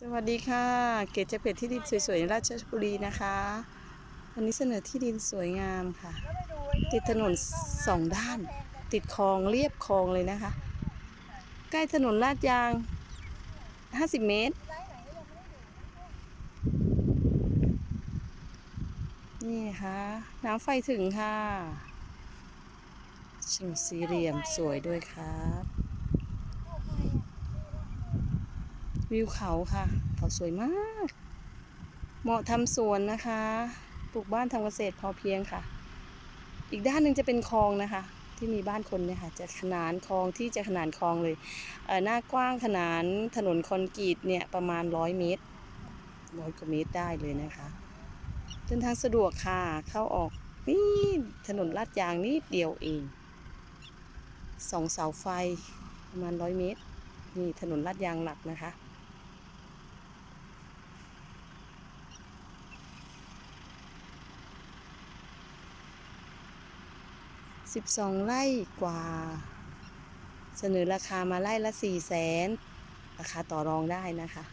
สวัสดีค่ะ เกจจะเป็ดที่ดินสวยๆในราชบุรีนะคะ วันนี้เสนอที่ดินสวยงามค่ะ ติดถนนสองด้าน ติดคลองเรียบคลองเลยนะคะ ใกล้ถนนลาดยาง 50 เมตร นี่ค่ะน้ำไฟถึงค่ะโฉนสี่เหลี่ยมสวยด้วยครับ วิวเขาค่ะ เขาสวยมาก เหมาะทำสวนนะคะ ปลูกบ้านทำเกษตรพอเพียงค่ะ อีกด้านหนึ่งจะเป็นคลองนะคะ ที่มีบ้านคนเนี่ยค่ะ จะขนานคลองที่จะขนานคลองเลยเออหน้ากว้างขนานถนนคอนกรีตเนี่ยประมาณร้อยเมตรร้อยกว่าเมตรได้เลยนะคะเดินทางสะดวกค่ะเข้าออกนี่ถนนลาดยางนิดเดียวเองสองเสาไฟประมาณร้อยเมตรนี่ถนนลาดยางหลักนะคะ 12 ไร่กว่า เสนอราคามาไร่ละ4 0 0แสนราคาต่อรองได้นะคะ